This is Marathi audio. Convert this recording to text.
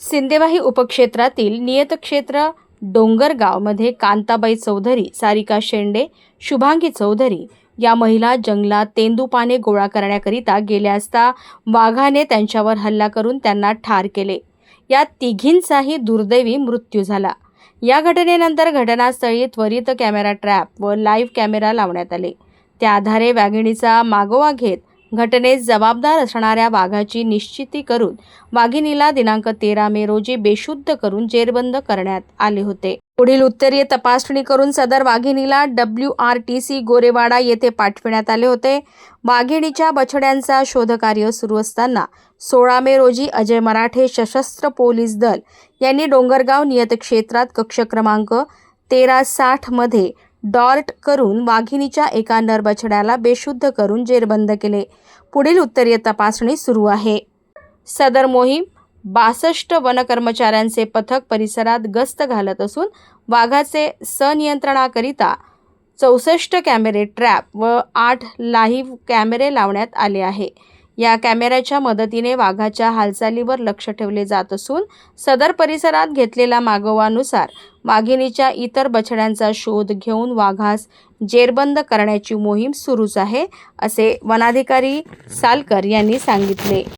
सिंदेवाही उपक्षेत्रातील नियतक्षेत्र डोंगरगावमध्ये कांताबाई चौधरी सारिका शेंडे शुभांगी चौधरी या महिला जंगलात तेंदूपाने गोळा करण्याकरिता गेल्या असता वाघाने त्यांच्यावर हल्ला करून त्यांना ठार केले. या तिघींचाही दुर्दैवी मृत्यू झाला. या घटनेनंतर घटनास्थळी त्वरित कॅमेरा ट्रॅप व लाईव्ह कॅमेरा लावण्यात आले. त्या आधारे वाघिणीचा मागोवा घेत घटनेस जबाबदार असणाऱ्या वाघाची निश्चिती करून वाघिणीला दिनांक तेरा मे रोजी बेशुद्ध करून जेरबंद करण्यात आले होते. पुढील उत्तरीय तपासणी करून सदर वाघिणीला W R T C Gorewada येथे पाठविण्यात आले होते. वाघिणीच्या बछड्यांचा शोधकार्य सुरू असताना सोळा मे रोजी अजय मराठे सशस्त्र पोलीस दल यांनी डोंगरगाव नियत क्षेत्रात कक्ष क्रमांक तेरा साठमध्ये डॉर्ट करून वाघिणीच्या एका नरबछड्याला बेशुद्ध करून जेरबंद केले. पुढील उत्तरीय तपासणी सुरू आहे. सदर मोहीम बासष्ट वनकर्मचाऱ्यांचे पथक परिसरात गस्त घालत असून वाघाचे सनियंत्रणाकरिता चौसष्ट कॅमेरे ट्रॅप व आठ लाईव्ह कॅमेरे लावण्यात आले आहे. या कॅमेऱ्याच्या मदतीने वाघाच्या हालचालीवर लक्ष ठेवले जात असून सदर परिसरात घेतलेल्या मागोवानुसार वाघिणीच्या इतर बछड्यांचा शोध घेऊन वाघास जेरबंद करण्याची मोहीम सुरूच आहे असे वनाधिकारी सालकर यांनी सांगितले.